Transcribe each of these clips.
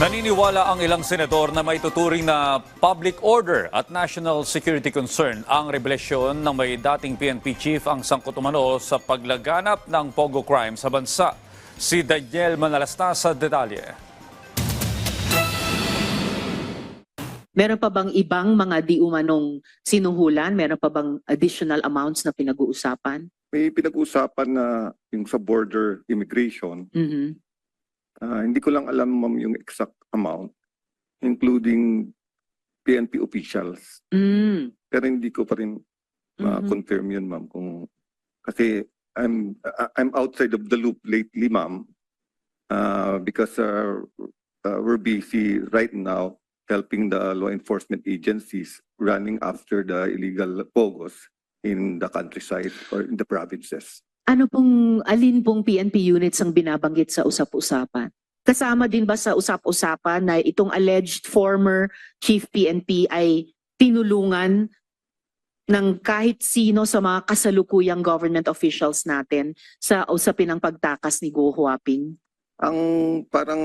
Naniniwala ang ilang senador na may tuturing na public order at national security concern ang revelasyon ng may dating PNP chief ang sangkot umano sa paglaganap ng Pogo crime sa bansa. Si Daniel Manalastas sa detalye. Meron pa bang ibang mga di umanong sinuhulan? Meron pa bang additional amounts na pinag-uusapan? May pinag-usapan na yung sa border immigration. Mhm. Ah, hindi ko lang alam ma'am yung exact amount including PNP officials. Mm. Pero hindi ko pa rin ma-confirm yun ma'am kung kasi I'm I'm outside of the loop lately ma'am uh, because uh, uh, we're busy right now helping the law enforcement agencies running after the illegal pogos in the countryside or in the provinces. Ano pong, alin pong PNP units ang binabanggit sa usap-usapan? Kasama din ba sa usap-usapan na itong alleged former chief PNP ay tinulungan ng kahit sino sa mga kasalukuyang government officials natin sa usapin ng pagtakas ni Go Huaping? Ang parang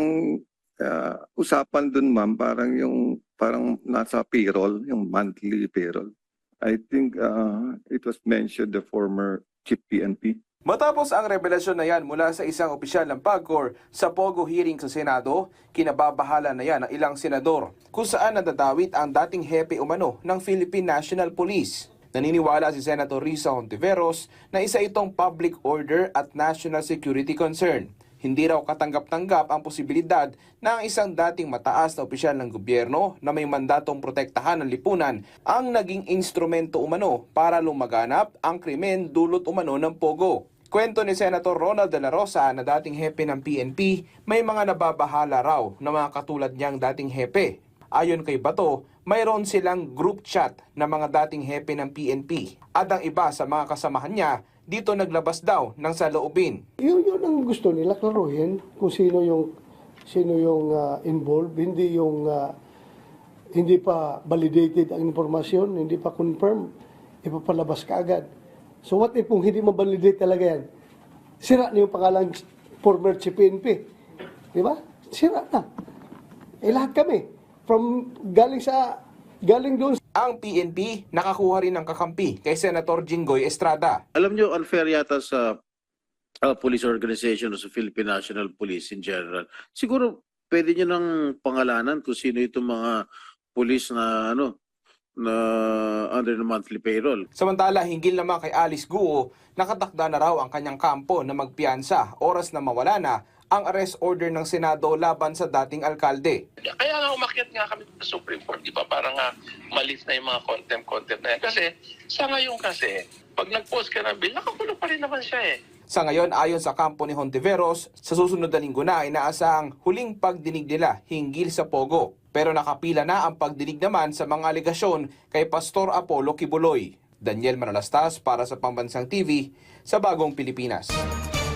ah, usapan dun ma'am, parang yung parang nasa payroll, yung monthly payroll. I think ah, it was mentioned the former chief PNP. Matapos ang revelasyon na yan mula sa isang opisyal ng PAGCOR sa Pogo hearing sa Senado, kinababahala na yan ng ilang senador kung saan nadadawit ang dating hepe umano ng Philippine National Police. Naniniwala si Senator Risa Hontiveros na isa itong public order at national security concern. Hindi raw katanggap-tanggap ang posibilidad na ang isang dating mataas na opisyal ng gobyerno na may mandatong protektahan ng lipunan ang naging instrumento umano para lumaganap ang krimen dulot umano ng Pogo. Kwento ni Senator Ronald De La Rosa na dating hepe ng PNP, may mga nababahala raw na mga katulad niyang dating hepe. Ayon kay Bato, mayroon silang group chat na mga dating hepe ng PNP. At ang iba sa mga kasamahan niya, dito naglabas daw ng saloobin. Yun, yun ang gusto nila klaruhin kung sino yung sino yung ah, involved, hindi yung ah, hindi pa validated ang informasyon, hindi pa confirm, ipapalabas ka agad. So what if kung hindi ma-validate talaga yan? Sira na yung pangalan former chief PNP. Di ba? Sira na. Eh lahat kami. From galing sa galing doon Ang PNP nakakuha rin ng kakampi kay Senator Jinggoy Estrada. alam nyo, unfair yata sa uh, police organization o sa Philippine National Police in general. Siguro, pwede nyo nang pangalanan kung sino itong mga police na, ano, na under the monthly payroll. Samantala, hinggil naman kay Alice Guo, nakatakda na raw ang kanyang kampo na magpiyansa oras na mawala na ang arrest order ng Senado laban sa dating alkalde. Kaya nga umakyat nga kami sa Supreme Court, di ba? Para nga malis na yung mga contempt-contempt na yan. Kasi sa ngayon kasi, pag nag-post ka ng bill, nakakulong pa rin naman siya eh. Sa ngayon, ayon sa kampo ni Hontiveros, sa susunod na linggo na inaasahang huling pagdinig nila hinggil sa Pogo. Pero nakapila na ang pagdinig naman sa mga alegasyon kay Pastor Apollo Kibuloy. Daniel Manalastas para sa Pambansang TV sa Bagong Pilipinas.